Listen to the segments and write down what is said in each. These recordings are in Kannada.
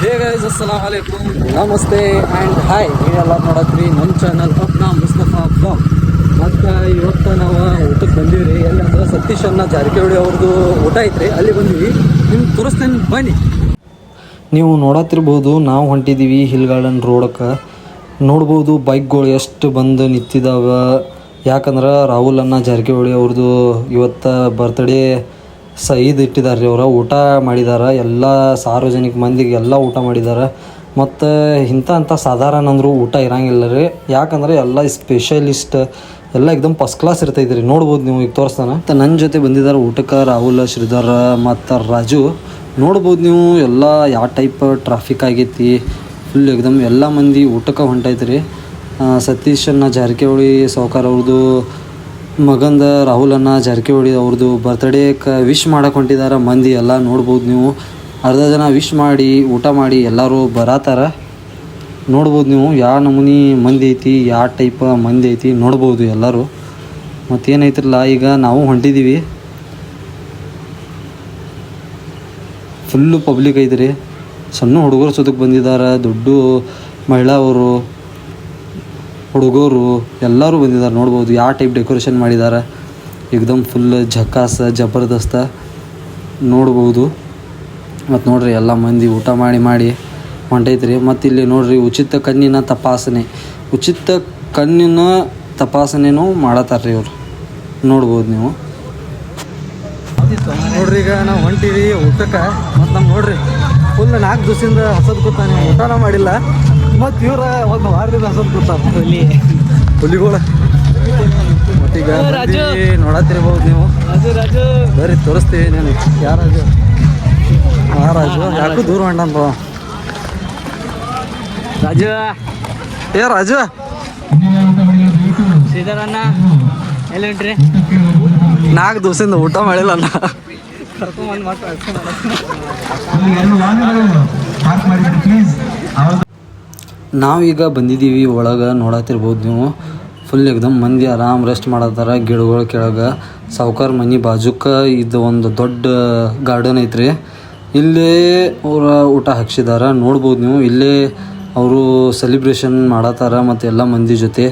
ಹೇ ಗೈಸ್ ಅಸ್ಸಲಾಮ್ ಅಲೈಕುಮ್ ನಮಸ್ತೆ ಆ್ಯಂಡ್ ಹಾಯ್ ನೀವೆಲ್ಲ ನೋಡತ್ರಿ ನಮ್ಮ ಚಾನಲ್ ಅಪ್ನಾ ಮುಸ್ತಫಾ ಬ್ಲಾಗ್ ಮತ್ತು ಇವತ್ತು ನಾವು ಊಟಕ್ಕೆ ಬಂದೀವಿ ಎಲ್ಲಿ ಅಂದ್ರೆ ಸತೀಶ್ ಅನ್ನ ಜಾರಕಿಹೊಳಿ ಅವ್ರದ್ದು ಊಟ ಐತ್ರಿ. ಅಲ್ಲಿ ಬಂದ್ವಿ. ನಿಮ್ಗೆ ತೋರಿಸ್ತೇನೆ ಬನ್ನಿ. ನೀವು ನೋಡತ್ತಿರ್ಬೋದು, ನಾವು ಹೊಂಟಿದ್ದೀವಿ ಹಿಲ್ ಗಾರ್ಡನ್ ರೋಡಕ್ಕೆ ನೋಡ್ಬೋದು ಬೈಕ್ಗಳು ಎಷ್ಟು ಬಂದು ನಿಂತಿದ್ದಾವೆ ಯಾಕಂದ್ರೆ ರಾಹುಲ್ ಅನ್ನ ಜಾರಕಿಹೊಳಿ ಅವ್ರದ್ದು ಇವತ್ತು ಬರ್ತ್ಡೇ ಸ ಇಟ್ಟಿದ್ದಾರೆ ರೀ ಅವ್ರ ಊಟ ಮಾಡಿದಾರೆ. ಎಲ್ಲ ಸಾರ್ವಜನಿಕ ಮಂದಿಗೆ ಎಲ್ಲ ಊಟ ಮಾಡಿದ್ದಾರೆ ಮತ್ತು ಇಂಥ ಅಂಥ ಸಾಧಾರಣ ಅಂದರೂ ಊಟ ಇರಂಗಿಲ್ಲ ರೀ. ಯಾಕಂದ್ರೆ ಎಲ್ಲ ಸ್ಪೆಷಲಿಸ್ಟ್ ಎಲ್ಲ ಎಕ್ದಮ್ ಫಸ್ಟ್ ಕ್ಲಾಸ್ ಇರ್ತೈತೆ ರೀ ನೋಡ್ಬೋದು ನೀವು ಈಗ ತೋರಿಸ್ತಾನೆ. ಮತ್ತು ನನ್ನ ಜೊತೆ ಬಂದಿದ್ದಾರೆ ಊಟಕ್ಕೆ ರಾಹುಲ್, ಶ್ರೀಧರ್ ಮತ್ತು ರಾಜು. ನೋಡ್ಬೋದು ನೀವು ಎಲ್ಲ ಯಾವ ಟೈಪ್ ಟ್ರಾಫಿಕ್ ಆಗೈತಿ. ಫುಲ್ ಎಕ್ದಮ್ ಎಲ್ಲ ಮಂದಿ ಊಟಕ್ಕೆ ಹೊಂಟೈತೆ ರೀ ಸತೀಶನ್ನ ಜಾರಕಿಹೊಳಿ, ಸಾವ್ಕಾರ ಅವ್ರದ್ದು ಮಗಂದ ರಾಹುಲನ್ನ ಜಾರಕಿಹೊಳಿ ಅವ್ರದ್ದು ಬರ್ತ್ಡೇಕ್ಕೆ ವಿಶ್ ಮಾಡಕ್ಕೆ ಹೊಂಟಿದಾರ ಮಂದಿ ಎಲ್ಲ ನೋಡ್ಬೋದು ನೀವು. ಅರ್ಧ ಜನ ವಿಶ್ ಮಾಡಿ, ಊಟ ಮಾಡಿ ಎಲ್ಲರೂ ಬರತ್ತಾರ ನೋಡ್ಬೋದು ನೀವು ಯಾವ ನಮೂನಿ ಮಂದಿ ಐತಿ ಯಾವ ಟೈಪ್ ಮಂದಿ ಐತಿ ನೋಡ್ಬೋದು ಎಲ್ಲರೂ. ಮತ್ತೇನೈತ್ರಲ್ಲ, ಈಗ ನಾವು ಹೊಂಟಿದ್ದೀವಿ ಫುಲ್ಲು ಪಬ್ಲಿಕ್ ಐತ್ರಿ. ಸಣ್ಣ ಹುಡುಗರು ಸುತ್ತಕ್ಕೆ ಬಂದಿದ್ದಾರೆ ದೊಡ್ಡ ಮಹಿಳಾ ಅವರು. ಹುಡುಗರು ಎಲ್ಲರೂ ಬಂದಿದ್ದಾರೆ, ನೋಡ್ಬೋದು ಯಾವ ಟೈಪ್ ಡೆಕೋರೇಷನ್ ಮಾಡಿದ್ದಾರೆ. ಏಕ್ದಮ್ ಫುಲ್ ಝಕಾಸ್, ಜಬರ್ದಸ್ತ ನೋಡ್ಬೋದು. ಮತ್ತು ನೋಡ್ರಿ ಎಲ್ಲ ಮಂದಿ ಊಟ ಮಾಡಿ ಮಾಡಿ ಹೊಂಟೈತ್ರಿ. ಮತ್ತು ಇಲ್ಲಿ ನೋಡ್ರಿ ಉಚಿತ ಕಣ್ಣಿನ ತಪಾಸಣೆ. ಉಚಿತ ಕಣ್ಣಿನ ತಪಾಸಣೆನೂ ಮಾಡತ್ತಾರ್ರಿ ಇವರು. ನೋಡ್ಬೋದು ನೀವು. ನೋಡ್ರಿ ಈಗ ನಾವು ಹೊಂಟಿವಿ ಊಟಕ್ಕೆ. ಮತ್ತು ನಮ್ಮ ನೋಡ್ರಿ. ಫುಲ್ ನಾಲ್ಕು ದಿವಸದಿಂದ ಹಸದ್ ಕೂತಾನೆ. ಊಟನ ಮಾಡಿಲ್ಲ. ಮತ್ತು ಇವ್ರ ಒಂದು ವಾರದಿಂದ ಹಸದ್ ಕೂತಾರ. ಹುಲಿ. ಹುಲಿಗಳ. ಮತ್ತೀಗ ನೋಡತ್ತಿರ್ಬೋದು ನೀವು. ಬರಿ ತೋರಿಸ್ತೀವಿ ನಾನು ಯಾರಾಜು ಮಹಾರಾಜು. ಯಾಕೂ ದೂರ ಹೊಂಟಂತ ರಾಜು. ಏ ರಾಜು. ಶ್ರೀಧರಣ್ಣ ಎಲ್ಲಿ ಹೊಂಟ್ರಿ? ನಾಲ್ಕು ದಿವಸದಿಂದ ಊಟ ಮಾಡಿಲ್ಲ ಅಣ್ಣ ಕರ್ಕೊಂಬಂದು ನಾವೀಗ ಬಂದಿದ್ದೀವಿ ಒಳಗೆ ನೋಡತ್ತಿರ್ಬೋದು ನೀವು. ಫುಲ್ ಎಕ್ದಮ್ ಮಂದಿ ಆರಾಮ್ ರೆಸ್ಟ್ ಮಾಡತ್ತಾರ ಗಿಡಗಳ ಕೆಳಗೆ. ಸಾವುಕಾರ ಮನೆ ಬಾಜುಕ ಇದು ಒಂದು ದೊಡ್ಡ ಗಾರ್ಡನ್ ಐತ್ರಿ. ಇಲ್ಲೇ ಅವ್ರ ಊಟ ಹಾಕ್ಸಿದಾರ. ನೋಡ್ಬೋದು ನೀವು ಇಲ್ಲೇ ಅವರು ಸೆಲಿಬ್ರೇಷನ್ ಮಾಡತ್ತಾರ ಮತ್ತು ಎಲ್ಲ ಮಂದಿ ಜೊತೆ.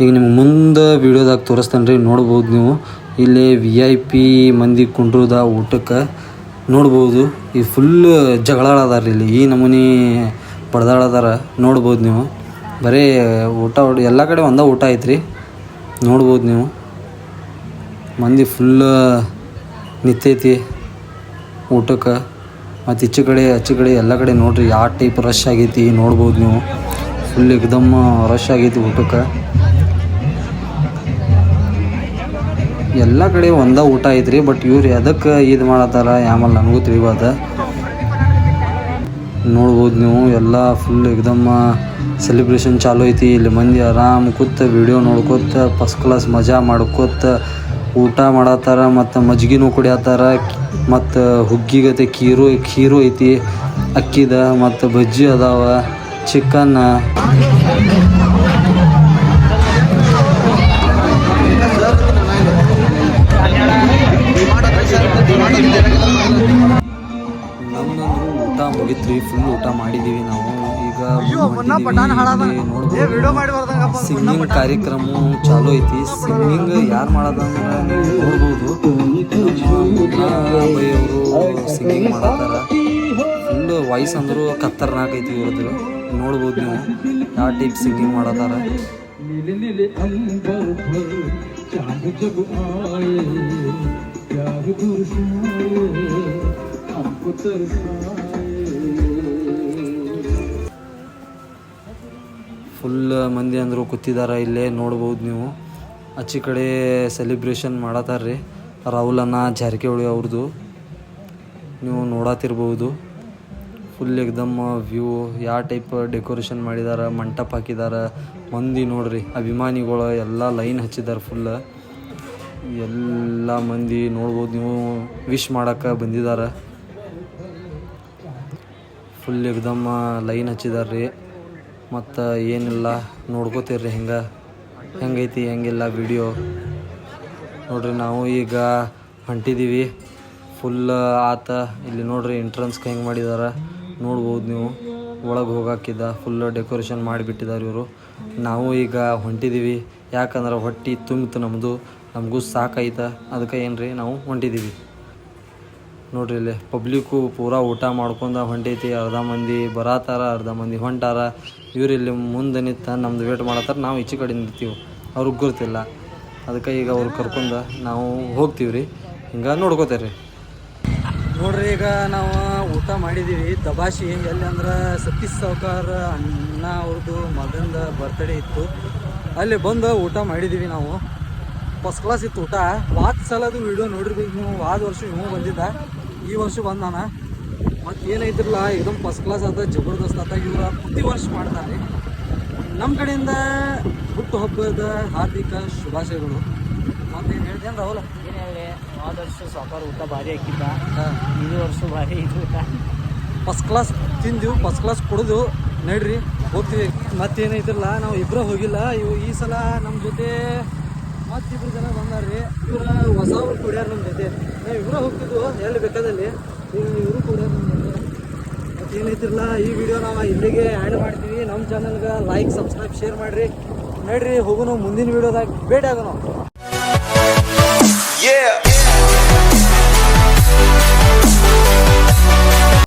ಈಗ ನಿಮ್ಗೆ ಮುಂದೆ ವೀಡಿಯೋದಾಗ ತೋರಿಸ್ತೇನೆ ರೀ ನೋಡ್ಬೋದು ನೀವು. ಇಲ್ಲಿ ವಿ ಐ ಪಿ ಮಂದಿ ಕುಂಡ್ರದ ಊಟಕ್ಕೆ ನೋಡ್ಬೋದು. ಈ ಫುಲ್ ಜಗಳಾಡದಾರ ಇಲ್ಲಿ. ಈ ನಮೂನಿ ಪಡ್ದಾಡದಾರ ನೋಡ್ಬೋದು ನೀವು. ಬರೀ ಊಟ ಎಲ್ಲ ಕಡೆ ಒಂದೇ ಊಟ ಐತ್ರಿ. ನೋಡ್ಬೋದು ನೀವು. ಮಂದಿ ಫುಲ್ ನಿಂತೈತಿ ಊಟಕ್ಕೆ. ಮತ್ತು ಈಚೆ ಕಡೆ, ಆಚೆ ಕಡೆ ಎಲ್ಲ ಕಡೆ ನೋಡ್ರಿ, ಯಾವ ಟೈಪ್ ರಶ್ ಆಗೈತಿ ನೋಡ್ಬೋದು ನೀವು. ಫುಲ್ ಎಕ್ದಮ್ ರಶ್ ಆಗೈತಿ ಊಟಕ್ಕೆ. ಎಲ್ಲ ಕಡೆ ಒಂದೇ ಊಟ ಐತ್ರಿ ಬಟ್ ಇವ್ರು ಎದಕ್ಕೆ ಇದು ಮಾಡತ್ತಾರ ಆಮೇಲೆ ನನಗೂ ತಿಳಿಬಾರ್ದ. ನೋಡ್ಬೋದು ನೀವು, ಎಲ್ಲ ಫುಲ್ ಎಕ್ದಮ್ ಸೆಲೆಬ್ರೇಷನ್ ಚಾಲು ಐತಿ. ಇಲ್ಲಿ ಮಂದಿ ಆರಾಮ್ ಕೂತ ವಿಡಿಯೋ ನೋಡ್ಕೊತ ಫಸ್ಟ್ ಕ್ಲಾಸ್ ಮಜಾ ಮಾಡ್ಕೋತ, ಊಟ ಮಾಡತ್ತಾರ, ಮತ್ತು ಮಜ್ಗಿನೂ ಕುಡಿಯತ್ತಾರ ಮತ್ತು ಹುಗ್ಗಿಗತೆ ಖೀರು ಖೀರು ಐತಿ, ಅಕ್ಕಿದ, ಮತ್ತು ಬಜ್ಜಿ ಅದಾವ ಚಿಕನ್ ಊಟ ಮುಗಿತ್ರಿ ಫುಲ್ ಊಟ ಮಾಡಿದೀವಿ ನಾವು. ಈಗ ಸಿಂಗಿಂಗ್ ಕಾರ್ಯಕ್ರಮ ಚಾಲು ಐತಿ. ಸಿಂಗಿಂಗ್ ಯಾರು ಮಾಡೋದಂದ್ರೆ ನೀವು ನೋಡ್ಬೋದು. ಅವರು ಸಿಂಗಿಂಗ್ ಮಾಡತ್ತಾರ. ಫುಲ್ ವಾಯ್ಸ್ ಅಂದ್ರು ಕತ್ತರ್ನಾಕ್ ಐತಿ ಇವ್ರದ್ದು. ನೋಡ್ಬೋದು ನೀವು ಯಾವ ಟೈಪ್ ಸಿಂಗಿಂಗ್ ಮಾಡತ್ತಾರ. ಫುಲ್ ಮಂದಿ ಅಂದರು ಕೂತಿದ್ದಾರೆ ಇಲ್ಲೇ, ನೋಡ್ಬೋದು ನೀವು. ಆಚೆ ಕಡೆ ಸೆಲಿಬ್ರೇಷನ್ ರಾಹುಲ್ ರಾಹುಲನ್ನ ಜಾರಕಿಹೊಳಿ ಅವ್ರದ್ದು ನೀವು ನೋಡತ್ತಿರ್ಬೋದು ಫುಲ್ ಎಕ್ದಮ್ ವ್ಯೂ ಯಾವ ಟೈಪ್ ಡೆಕೋರೇಷನ್ ಮಾಡಿದಾರ, ಮಂಟಪ ಹಾಕಿದಾರ. ಮಂದಿ ನೋಡ್ರಿ, ಅಭಿಮಾನಿಗಳು ಎಲ್ಲ ಲೈನ್ ಹಚ್ಚಿದಾರ ಫುಲ್ ಎಲ್ಲ ಮಂದಿ ನೋಡ್ಬೋದು ನೀವು. ವಿಶ್ ಮಾಡೋಕೆ ಬಂದಿದ್ದಾರೆ ಫುಲ್ ಎಕ್ದಮ್ ಲೈನ್ ಹಚ್ಚಿದಾರ್ರಿ. ಮತ್ತು ಏನಿಲ್ಲ ನೋಡ್ಕೋತೀರಿ ಹಿಂಗೆ? ಹೆಂಗೈತಿ, ಹೆಂಗಿಲ್ಲ ವಿಡಿಯೋ ನೋಡ್ರಿ ನಾವು ಈಗ ಹೊಂಟಿದ್ದೀವಿ ಫುಲ್ ಆತ, ಇಲ್ಲಿ ನೋಡ್ರಿ ಎಂಟ್ರೆನ್ಸ್ಗೆ ಹೆಂಗೆ ಮಾಡಿದಾರ. ನೋಡ್ಬೋದು ನೀವು. ಒಳಗೆ ಹೋಗಾಕಿದ್ದ ಫುಲ್ ಡೆಕೋರೇಷನ್ ಮಾಡಿಬಿಟ್ಟಿದ್ದಾರೆ ಇವರು. ನಾವು ಈಗ ಹೊಂಟಿದ್ದೀವಿ ಯಾಕಂದ್ರೆ ಹೊಟ್ಟೆ ತುಂಬಿತು ನಮ್ಮದು ನಮಗೂ ಸಾಕಾಯ್ತ. ಅದಕ್ಕೆ ಏನು ರೀ ನಾವು ಹೊಂಟಿದ್ದೀವಿ ನೋಡ್ರಿ ಇಲ್ಲಿ ಪಬ್ಲಿಕ್ಕು ಪೂರಾ ಊಟ ಮಾಡ್ಕೊಂಡ ಹೊಂಟೈತಿ, ಅರ್ಧ ಮಂದಿ ಬರತ್ತಾರ ಅರ್ಧ ಮಂದಿ ಹೊಂಟಾರ. ಇವ್ರು ಇಲ್ಲಿ ಮುಂದೆ ನಿಂತ ನಮ್ದು ವೇಟ್ ಮಾಡತ್ತಾರ, ನಾವು ಈಚೆ ಕಡೆ ನಿಂತೀವಿ. ಅವ್ರಿಗೆ ಗುರ್ತಿಲ್ಲ ಅದಕ್ಕೆ ಈಗ ಅವ್ರು ಕರ್ಕೊಂಡು ನಾವು ಹೋಗ್ತೀವಿ ರೀ ಹಿಂಗೆ ನೋಡ್ಕೋತಾರೆ ರೀ ನೋಡ್ರಿ, ಈಗ ನಾವು ಊಟ ಮಾಡಿದ್ದೀವಿ ದಬಾಶಿ ಎಲ್ಲಿ ಅಂದ್ರೆ ಸತೀಶ್ ಸಾವ್ಕಾರ ಅಣ್ಣ ಅವ್ರದ್ದು ಮಗಂದ ಬರ್ತ್ಡೇ ಇತ್ತು. ಅಲ್ಲಿ ಬಂದು ಊಟ ಮಾಡಿದ್ದೀವಿ ನಾವು. ಫಸ್ಟ್ ಕ್ಲಾಸ್ ಇತ್ತು ಊಟ. ವಾದ ಸಲದು ವಿಡಿಯೋ ನೋಡಿರ್ಬೇಕು ನೀವು ವಾದ ವರ್ಷ ಇವು ಬಂದಿದ್ದ. ಈ ವರ್ಷ ಬಂದಾನ ಮತ್ತು ಏನೈತಿರಲ್ಲ ಇದು ಫಸ್ಟ್ ಕ್ಲಾಸ್ ಆದ ಜಬರ್ದಸ್ತ್ ಆತ ಇವ್ರ ಪ್ರತಿ ವರ್ಷ ಮಾಡ್ತಾರೆ. ನಮ್ಮ ಕಡೆಯಿಂದ ಹುಟ್ಟು ಹಬ್ಬದ ಹಾರ್ದಿಕ ಶುಭಾಶಯಗಳು. ಮತ್ತೆ ಹೇಳ್ತೇನೆ ರಾಹುಲ್? ಏನೇ ಏನ ವರ್ಷ ಸಾಕಾರ ಊಟ ಭಾರಿ ಹಾಕಿದ್ದ ಇದು ವರ್ಷ ಭಾರಿ ಇದು. ಊಟ ಫಸ್ಟ್ ಕ್ಲಾಸ್ ತಿಂದೆವು ಫಸ್ಟ್ ಕ್ಲಾಸ್ ಕುಡಿದು. ನಡ್ರಿ ಹೋಗ್ತೀವಿ. ಮತ್ತೇನೈತಿರಲ್ಲ ನಾವು ಇಬ್ಬರೇ ಹೋಗಿಲ್ಲ. ಇವು ಈ ಸಲ ನಮ್ಮ ಜೊತೆ ಮತ್ತಿಬ್ರು ಜನ ಬಂದಾರ್ರಿ. ಇವ್ರ ಹೊಸ ಕುಡಿಯಾರ ನಮ್ಮ ಜೊತೆ ನಾವು ಇವ್ರ ಹೋಗ್ತಿದ್ವು ಎಲ್ಲಿ ಬೇಕಾದಲ್ಲಿ ಈಗ ಇವರು ಕುಡಿಯಾರ ನಮ್ಮ ಜೊತೆ ಮತ್ತೇನೈತಿರಲ್ಲ ಈ ವಿಡಿಯೋ ನಾವು ಇಲ್ಲಿಗೆ ಆ್ಯಡ್ ಮಾಡ್ತೀವಿ. ನಮ್ಮ ಚಾನಲ್ಗೆ ಲೈಕ್ ಸಬ್ಸ್ಕ್ರೈಬ್ ಶೇರ್ ಮಾಡಿರಿ. ನೋಡ್ರಿ ಹೋಗೋಣ ಮುಂದಿನ ವಿಡಿಯೋದಾಗ ಭೇಟಿ ಆಗೋಣ.